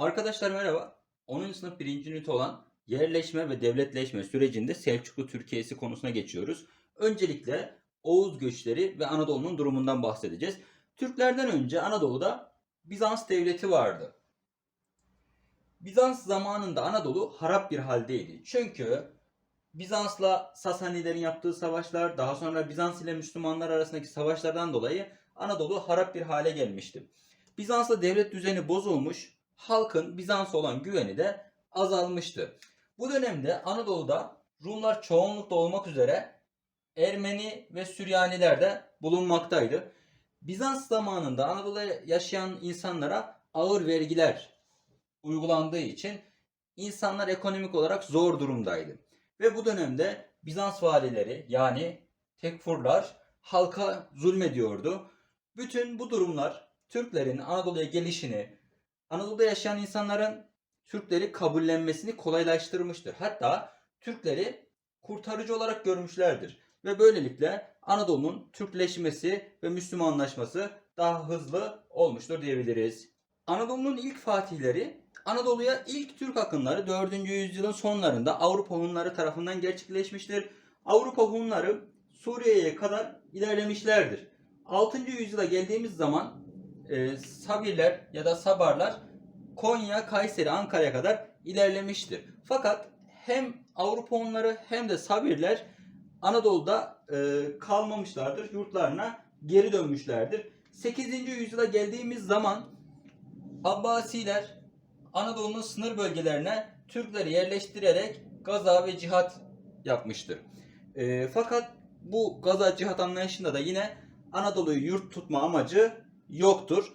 Arkadaşlar merhaba. 10. sınıf 1. ünite olan yerleşme ve devletleşme sürecinde Selçuklu Türkiye'si konusuna geçiyoruz. Öncelikle Oğuz göçleri ve Anadolu'nun durumundan bahsedeceğiz. Türklerden önce Anadolu'da Bizans devleti vardı. Bizans zamanında Anadolu harap bir haldeydi. Çünkü Bizans'la Sasanilerin yaptığı savaşlar, daha sonra Bizans ile Müslümanlar arasındaki savaşlardan dolayı Anadolu harap bir hale gelmişti. Bizans'la devlet düzeni bozulmuş, halkın Bizans'a olan güveni de azalmıştı. Bu dönemde Anadolu'da Rumlar çoğunlukta olmak üzere Ermeni ve Süryaniler de bulunmaktaydı. Bizans zamanında Anadolu'da yaşayan insanlara ağır vergiler uygulandığı için insanlar ekonomik olarak zor durumdaydı. Ve bu dönemde Bizans valileri yani tekfurlar halka zulmediyordu. Bütün bu durumlar Türklerin Anadolu'ya gelişini, Anadolu'da yaşayan insanların Türkleri kabullenmesini kolaylaştırmıştır. Hatta Türkleri kurtarıcı olarak görmüşlerdir. Ve böylelikle Anadolu'nun Türkleşmesi ve Müslümanlaşması daha hızlı olmuştur diyebiliriz. Anadolu'nun ilk fatihleri Anadolu'ya ilk Türk akınları 4. yüzyılın sonlarında Avrupa Hunları tarafından gerçekleşmiştir. Avrupa Hunları Suriye'ye kadar ilerlemişlerdir. 6. yüzyıla geldiğimiz zaman e, Sabirler ya da Sabarlar Konya, Kayseri, Ankara'ya kadar ilerlemiştir. Fakat hem Avrupa Hunları hem de Sabirler Anadolu'da e, kalmamışlardır. Yurtlarına geri dönmüşlerdir. 8. yüzyıla geldiğimiz zaman Abbasiler Anadolu'nun sınır bölgelerine Türkleri yerleştirerek gaza ve cihat yapmıştır. E, fakat bu gaza cihat anlayışında da yine Anadolu'yu yurt tutma amacı yoktur.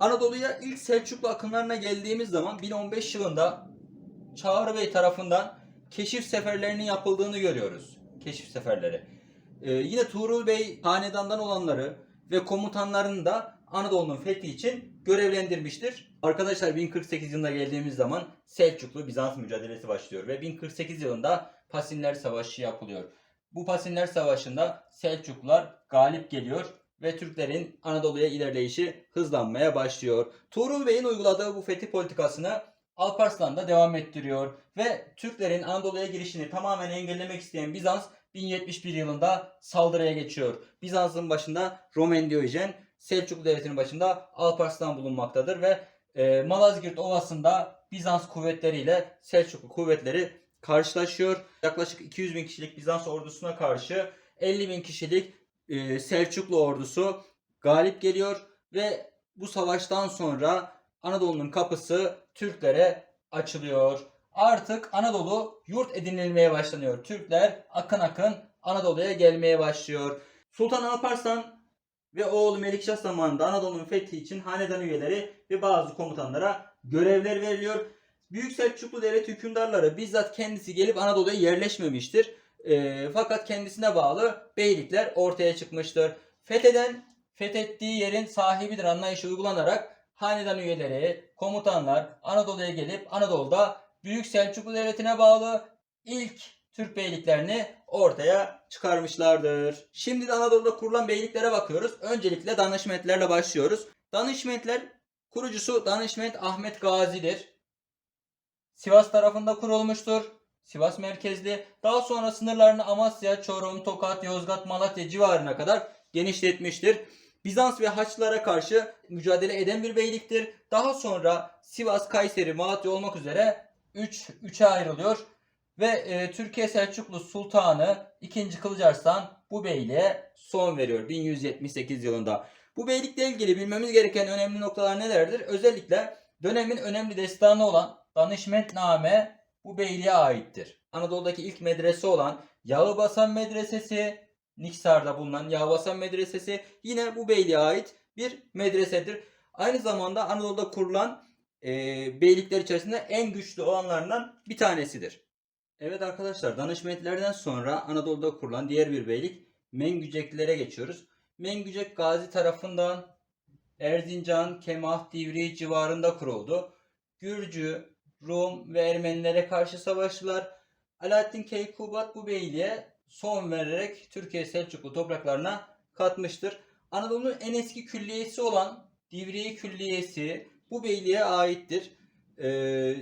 Anadolu'ya ilk Selçuklu akınlarına geldiğimiz zaman 1015 yılında Çağrı Bey tarafından keşif seferlerinin yapıldığını görüyoruz. Keşif seferleri. Ee, yine Tuğrul Bey hanedandan olanları ve komutanlarını da Anadolu'nun fethi için görevlendirmiştir. Arkadaşlar 1048 yılına geldiğimiz zaman Selçuklu Bizans mücadelesi başlıyor ve 1048 yılında Pasinler Savaşı yapılıyor. Bu Pasinler Savaşı'nda Selçuklular galip geliyor ve Türklerin Anadolu'ya ilerleyişi hızlanmaya başlıyor. Tuğrul Bey'in uyguladığı bu fetih politikasını Alparslan da devam ettiriyor ve Türklerin Anadolu'ya girişini tamamen engellemek isteyen Bizans 1071 yılında saldırıya geçiyor. Bizans'ın başında Roman Diyojen, Selçuklu Devleti'nin başında Alparslan bulunmaktadır ve e, Malazgirt Ovası'nda Bizans kuvvetleriyle Selçuklu kuvvetleri karşılaşıyor. Yaklaşık 200 bin kişilik Bizans ordusuna karşı 50 bin kişilik e, Selçuklu ordusu galip geliyor ve bu savaştan sonra Anadolu'nun kapısı Türklere açılıyor. Artık Anadolu yurt edinilmeye başlanıyor. Türkler akın akın Anadolu'ya gelmeye başlıyor. Sultan Alparslan ve oğlu Melikşah zamanında Anadolu'nun fethi için hanedan üyeleri ve bazı komutanlara görevler veriliyor. Büyük Selçuklu devlet hükümdarları bizzat kendisi gelip Anadolu'ya yerleşmemiştir. E, fakat kendisine bağlı beylikler ortaya çıkmıştır. Fetheden fethettiği yerin sahibidir anlayışı uygulanarak hanedan üyeleri, komutanlar Anadolu'ya gelip Anadolu'da Büyük Selçuklu Devleti'ne bağlı ilk Türk beyliklerini ortaya çıkarmışlardır. Şimdi de Anadolu'da kurulan beyliklere bakıyoruz. Öncelikle danışmentlerle başlıyoruz. Danışmentler kurucusu Danışment Ahmet Gazi'dir. Sivas tarafında kurulmuştur. Sivas merkezli. Daha sonra sınırlarını Amasya, Çorum, Tokat, Yozgat, Malatya civarına kadar genişletmiştir. Bizans ve Haçlılara karşı mücadele eden bir beyliktir. Daha sonra Sivas, Kayseri, Malatya olmak üzere 3 üç, 3'e ayrılıyor. Ve e, Türkiye Selçuklu Sultanı 2. Kılıcarslan bu beyliğe son veriyor 1178 yılında. Bu beylikle ilgili bilmemiz gereken önemli noktalar nelerdir? Özellikle dönemin önemli destanı olan Danışmentname bu beyliğe aittir. Anadolu'daki ilk medrese olan Yağıbasan Medresesi, Niksar'da bulunan Yağıbasan Medresesi yine bu beyliğe ait bir medresedir. Aynı zamanda Anadolu'da kurulan e, beylikler içerisinde en güçlü olanlarından bir tanesidir. Evet arkadaşlar danışmentlerden sonra Anadolu'da kurulan diğer bir beylik Mengüceklilere geçiyoruz. Mengücek Gazi tarafından Erzincan, Kemah, Divriği civarında kuruldu. Gürcü, Rum ve Ermenilere karşı savaştılar. Alaaddin Keykubat bu beyliğe son vererek Türkiye Selçuklu topraklarına katmıştır. Anadolu'nun en eski külliyesi olan Divriği Külliyesi bu beyliğe aittir. e,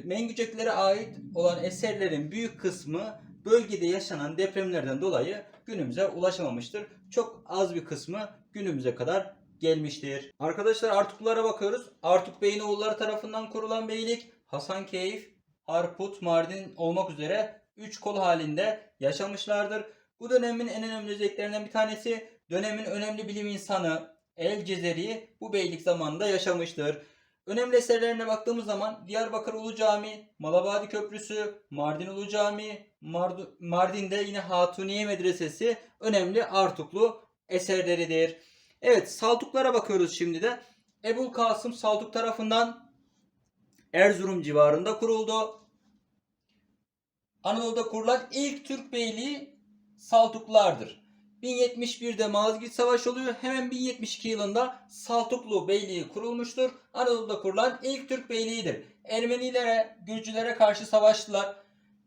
Mengüceklere ait olan eserlerin büyük kısmı bölgede yaşanan depremlerden dolayı günümüze ulaşamamıştır. Çok az bir kısmı günümüze kadar gelmiştir. Arkadaşlar Artuklulara bakıyoruz. Artuk Bey'in oğulları tarafından kurulan beylik Hasankeyf, Harput, Mardin olmak üzere 3 kol halinde yaşamışlardır. Bu dönemin en önemli özelliklerinden bir tanesi dönemin önemli bilim insanı El Cezeri bu beylik zamanında yaşamıştır. Önemli eserlerine baktığımız zaman Diyarbakır Ulu Cami, Malabadi Köprüsü, Mardin Ulu Cami, Mardu- Mardin'de yine Hatuniye Medresesi önemli Artuklu eserleridir. Evet Saltuklara bakıyoruz şimdi de. Ebul Kasım Saltuk tarafından Erzurum civarında kuruldu. Anadolu'da kurulan ilk Türk beyliği Saltuklardır. 1071'de Malazgirt Savaşı oluyor. Hemen 1072 yılında Saltuklu Beyliği kurulmuştur. Anadolu'da kurulan ilk Türk beyliğidir. Ermenilere, Gürcülere karşı savaştılar.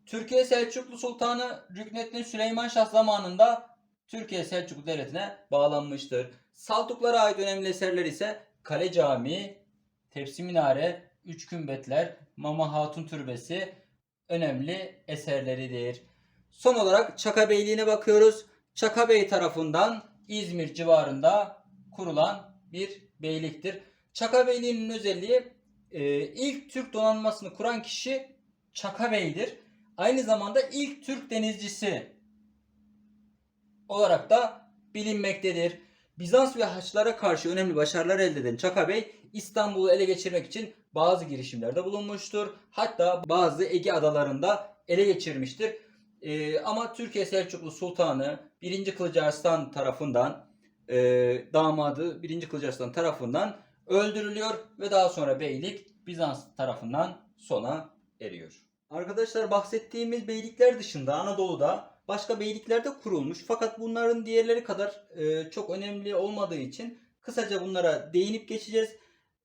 Türkiye Selçuklu Sultanı Rükneddin Süleyman Şah zamanında Türkiye Selçuklu Devleti'ne bağlanmıştır. Saltuklara ait önemli eserler ise Kale Camii, Tepsi Minare, Üç Kümbetler, Mama Hatun Türbesi önemli eserleridir. Son olarak Çaka Beyliği'ne bakıyoruz. Çaka Bey tarafından İzmir civarında kurulan bir beyliktir. Çaka Beyliği'nin özelliği e, ilk Türk donanmasını kuran kişi Çaka Bey'dir. Aynı zamanda ilk Türk denizcisi olarak da bilinmektedir. Bizans ve Haçlara karşı önemli başarılar elde eden Çaka Bey İstanbul'u ele geçirmek için bazı girişimlerde bulunmuştur. Hatta bazı Ege adalarında ele geçirmiştir. Ee, ama Türkiye Selçuklu Sultanı 1. Kılıcı Arslan tarafından e, damadı 1. Kılıcı Arslan tarafından öldürülüyor ve daha sonra beylik Bizans tarafından sona eriyor. Arkadaşlar bahsettiğimiz beylikler dışında Anadolu'da başka beylikler de kurulmuş. Fakat bunların diğerleri kadar e, çok önemli olmadığı için kısaca bunlara değinip geçeceğiz.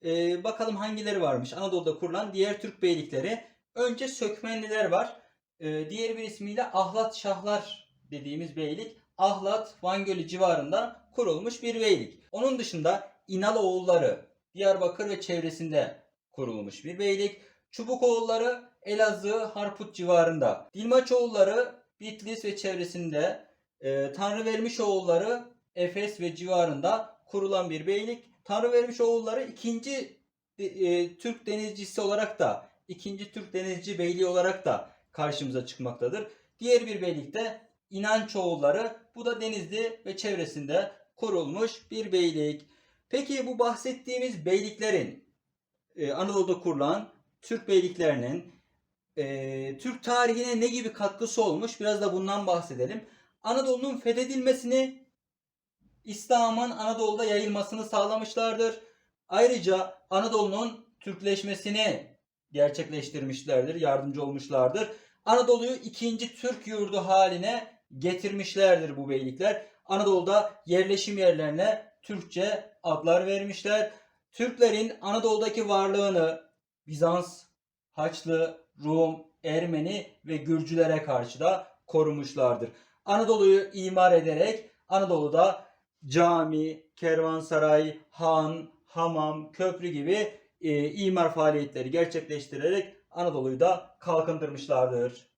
E, bakalım hangileri varmış Anadolu'da kurulan diğer Türk beylikleri. Önce Sökmenliler var. E, diğer bir ismiyle Ahlat Şahlar dediğimiz beylik. Ahlat, Van Gölü civarında kurulmuş bir beylik. Onun dışında İnaloğulları Diyarbakır ve çevresinde kurulmuş bir beylik. Çubukoğulları Elazığ, Harput civarında. Dilmaçoğulları Bitlis ve çevresinde. E, Tanrı vermiş oğulları Efes ve civarında kurulan bir beylik. Tanrı vermiş oğulları ikinci e, Türk denizcisi olarak da ikinci Türk denizci beyliği olarak da karşımıza çıkmaktadır. Diğer bir beylik de İnançoğulları. Bu da Denizli ve çevresinde kurulmuş bir beylik. Peki bu bahsettiğimiz beyliklerin e, Anadolu'da kurulan Türk beyliklerinin e, Türk tarihine ne gibi katkısı olmuş? Biraz da bundan bahsedelim. Anadolu'nun fethedilmesini, İslam'ın Anadolu'da yayılmasını sağlamışlardır. Ayrıca Anadolu'nun Türkleşmesini gerçekleştirmişlerdir, yardımcı olmuşlardır. Anadolu'yu ikinci Türk yurdu haline getirmişlerdir bu beylikler. Anadolu'da yerleşim yerlerine Türkçe adlar vermişler. Türklerin Anadolu'daki varlığını Bizans, Haçlı, Rum, Ermeni ve Gürcülere karşı da korumuşlardır. Anadolu'yu imar ederek Anadolu'da cami, kervansaray, han, hamam, köprü gibi e, imar faaliyetleri gerçekleştirerek Anadolu'yu da kalkındırmışlardır.